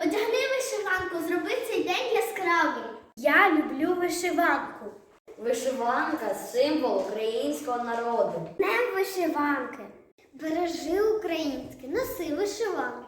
Одягни вишиванку, зроби цей день яскравий. Я люблю вишиванку. Вишиванка символ українського народу. Днем вишиванки. Бережи українське, носи вишиванку.